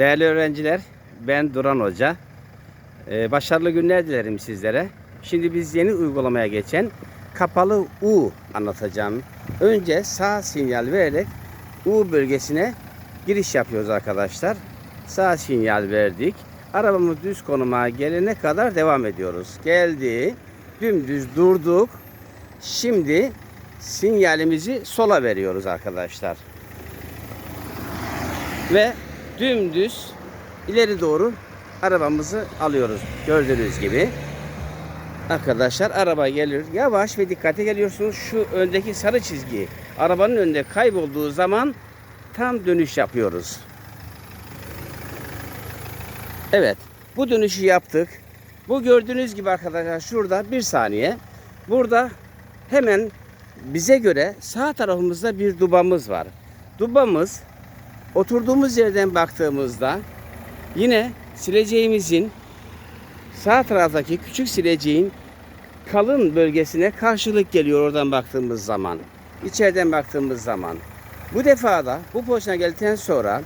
Değerli öğrenciler, ben Duran Hoca. Ee, başarılı günler dilerim sizlere. Şimdi biz yeni uygulamaya geçen kapalı U anlatacağım. Önce sağ sinyal vererek U bölgesine giriş yapıyoruz arkadaşlar. Sağ sinyal verdik. Arabamız düz konuma gelene kadar devam ediyoruz. Geldi. Dümdüz durduk. Şimdi sinyalimizi sola veriyoruz arkadaşlar. Ve dümdüz ileri doğru arabamızı alıyoruz. Gördüğünüz gibi. Arkadaşlar araba geliyor. Yavaş ve dikkate geliyorsunuz. Şu öndeki sarı çizgi arabanın önünde kaybolduğu zaman tam dönüş yapıyoruz. Evet. Bu dönüşü yaptık. Bu gördüğünüz gibi arkadaşlar şurada bir saniye. Burada hemen bize göre sağ tarafımızda bir dubamız var. Dubamız oturduğumuz yerden baktığımızda yine sileceğimizin sağ taraftaki küçük sileceğin kalın bölgesine karşılık geliyor oradan baktığımız zaman. İçeriden baktığımız zaman. Bu defada bu pozisyona geldikten sonra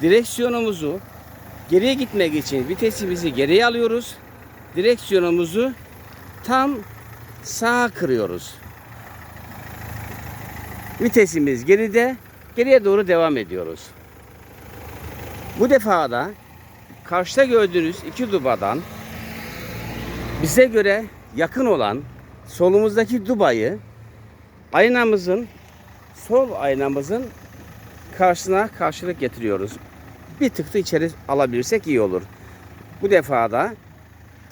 direksiyonumuzu geriye gitmek için vitesimizi geriye alıyoruz. Direksiyonumuzu tam sağa kırıyoruz. Vitesimiz geride, geriye doğru devam ediyoruz. Bu defada karşıda gördüğünüz iki dubadan bize göre yakın olan solumuzdaki dubayı aynamızın sol aynamızın karşısına karşılık getiriyoruz. Bir tık da içeri alabilirsek iyi olur. Bu defada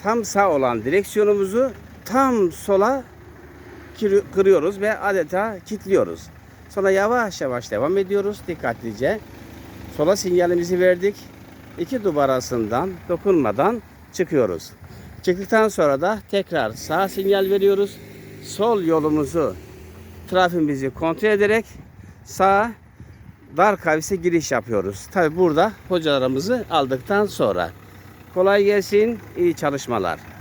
tam sağ olan direksiyonumuzu tam sola kır- kırıyoruz ve adeta kilitliyoruz. Sonra yavaş yavaş devam ediyoruz dikkatlice. Sola sinyalimizi verdik. İki duba arasından dokunmadan çıkıyoruz. Çıktıktan sonra da tekrar sağ sinyal veriyoruz. Sol yolumuzu trafiğimizi kontrol ederek sağ dar kavise giriş yapıyoruz. Tabi burada hocalarımızı aldıktan sonra. Kolay gelsin, iyi çalışmalar.